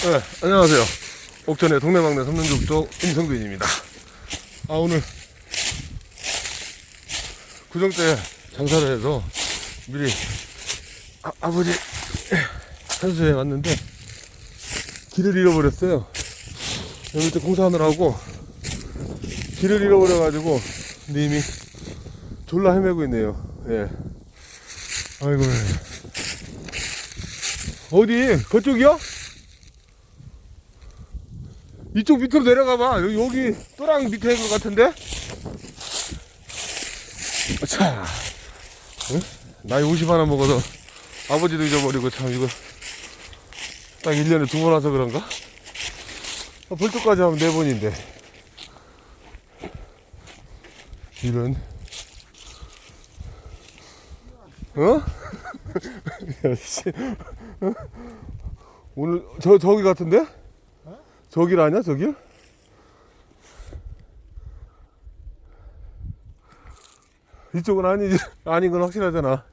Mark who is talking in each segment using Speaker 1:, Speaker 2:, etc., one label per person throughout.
Speaker 1: 네, 안녕하세요. 옥천의 동네방네 삼년족족 임성빈입니다. 아, 오늘 구정 때 장사를 해서 미리 아, 아버지 산수에 왔는데 길을 잃어버렸어요. 여기 밑에 공사하느라고 길을 잃어버려가지고 님이 졸라 헤매고 있네요. 예. 아이고. 어디? 그쪽이요? 이쪽 밑으로 내려가봐. 여기, 또랑 밑에인 것 같은데? 자, 응? 나이 50 하나 먹어서 아버지도 잊어버리고 참 이거 딱 1년에 두 번 와서 그런가? 아, 벌떡까지 하면 네 번인데. 이런. 어? 어? 오늘 저 저기 같은데? 저길 아니야 저길? 이쪽은 아니지 아닌 건 확실하잖아.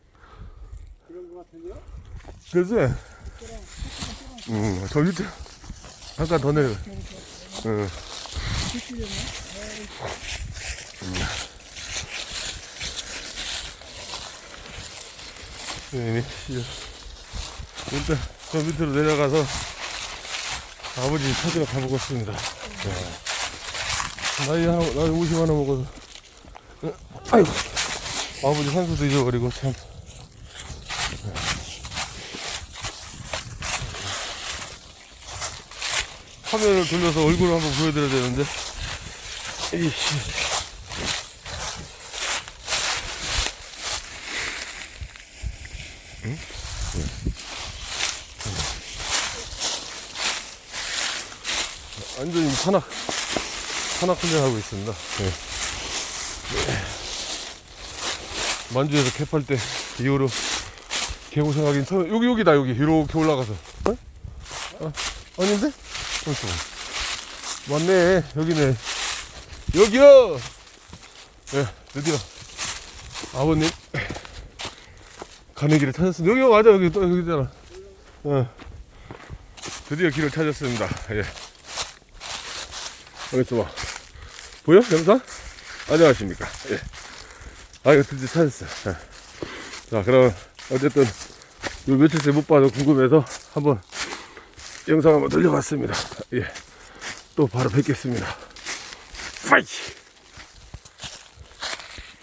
Speaker 2: 그런 거 같은데요?
Speaker 1: 그지? 응, 저 밑에 잠깐 더 내려. 응. 네, 일단 저 밑으로 내려가서 아버지 찾으러 가보겠습니다. 네. 나이 하나, 나이 50 하나 먹어서. 어, 아이고. 아버지 산수도 잊어버리고 참. 화면을 돌려서 얼굴을 한번 보여드려야 되는데. 이씨. 응? 완전히 산악, 산악 훈련하고 있습니다. 네. 만주에서 개팔 때 이후로 개고생하긴 처음, 여기, 여기다, 여기. 이렇게 올라가서. 어? 아, 아닌데? 어서. 맞네. 여기네. 여기요! 예, 드디어. 아버님. 가는 길을 찾았습니다. 여기 맞아, 여기 또 여기잖아. 어. 드디어 길을 찾았습니다. 예. 여기 있어 봐. 보여? 영상? 안녕하십니까. 예. 아, 이거 드디어 찾았어요. 예. 자, 그럼, 어쨌든, 요 며칠째 못 봐서 궁금해서 한번 영상 한번 돌려봤습니다. 예. 또 바로 뵙겠습니다. 파이팅!